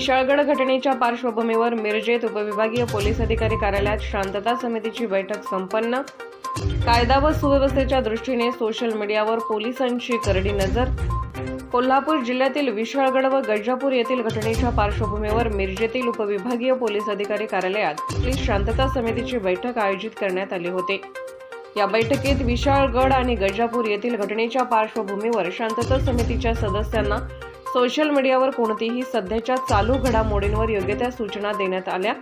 विशाळगड घटनेच्या पार्श्वभूमीवर मिरजेत उपविभागीय पोलीस अधिकारी कार्यालयात शांतता समितीची बैठक संपन्न. कायदा व सुव्यवस्थेच्या दृष्टीने सोशल मीडियावर पोलिसांची करडी नजर. कोल्हापूर जिल्ह्यातील विशाळगड व गजापूर येथील घटनेच्या पार्श्वभूमीवर मिरजेतील उपविभागीय पोलीस अधिकारी कार्यालयात पोलीस शांतता समितीची बैठक आयोजित करण्यात आली होती. या बैठकीत विशाळगड आणि गजापूर येथील घटनेच्या पार्श्वभूमीवर शांतता समितीच्या सदस्यांना सोशल मीडियावर कोणतीही सध्याच्या चालू घडामोडींवर योग्य त्या सूचना देण्यात आल्या.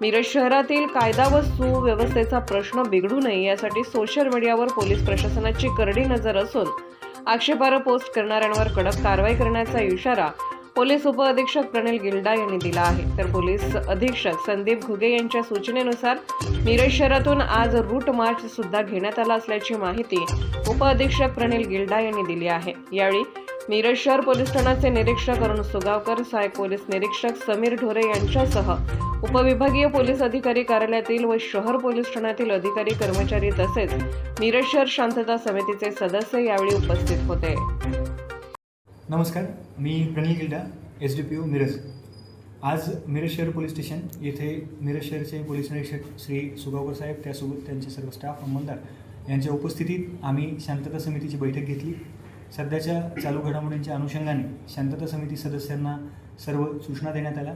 मिरज शहरातील कायदा व सुव्यवस्थेचा प्रश्न बिघडू नये यासाठी सोशल मीडियावर पोलीस प्रशासनाची करडी नजर असून आक्षेपार्ह पोस्ट करणाऱ्यांवर कडक कारवाई करण्याचा इशारा पोलीस उपअधीक्षक प्रणिल गिल्डा यांनी दिला आहे. तर पोलीस अधीक्षक संदीप घुगे यांच्या सूचनेनुसार मिरज शहरातून आज रूट मार्च सुद्धा घेण्यात आला असल्याची माहिती उपअधीक्षक प्रणिल गिल्डा यांनी दिली आहे. यावेळी मिरज शहर पोलीस ठाण्याचे निरीक्षक अरुण सुगावकर सहाय्यक पोलीस निरीक्षक समीर ढोरे यांच्यासह उपविभागीय पोलीस अधिकारी कार्यालयातील व शहर पोलीस ठाण्यातील अधिकारी कर्मचारी तसेच मिरज शहर शांतता समितीचे सदस्य यावेळी उपस्थित होते. नमस्कार मी Pranil Gilda S D P O Miraj. आज मिरज शहर पोलीस स्टेशन येथे मिरज शहरचे पोलीस निरीक्षक श्री सुगावकर साहेब त्यासोबत त्यांचे सर्व स्टाफ अंमलदार यांच्या उपस्थितीत आम्ही शांतता समितीची बैठक घेतली. सध्याच्या चालू घडामोडींच्या अनुषंगाने शांतता समिती सदस्यांना सर्व सूचना देण्यात आल्या.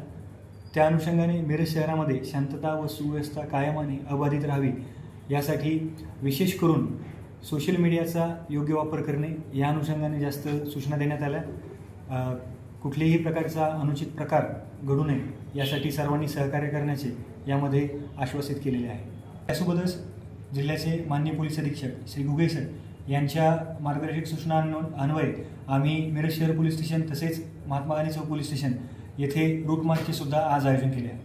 त्या अनुषंगाने मिरज शहरामध्ये शांतता व सुव्यवस्था कायम आणि अबाधित राहावी यासाठी विशेष करून सोशल मीडियाचा योग्य वापर करणे या अनुषंगाने जास्त सूचना देण्यात आल्या. कुठल्याही प्रकारचा अनुचित प्रकार घडू नये यासाठी सर्वांनी सहकार्य करण्याचे यामध्ये आश्वासित केलेले आहे. त्यासोबतच जिल्ह्याचे मान्य पोलीस अधीक्षक श्री गुगेसर यांच्या मार्गदर्शक सूचना अन्वये आम्ही मिरज शहर पोलीस स्टेशन तसेच महात्मा गांधी चौक पोलीस स्टेशन येथे रूट मार्चचे सुद्धा आज आयोजन केले आहे.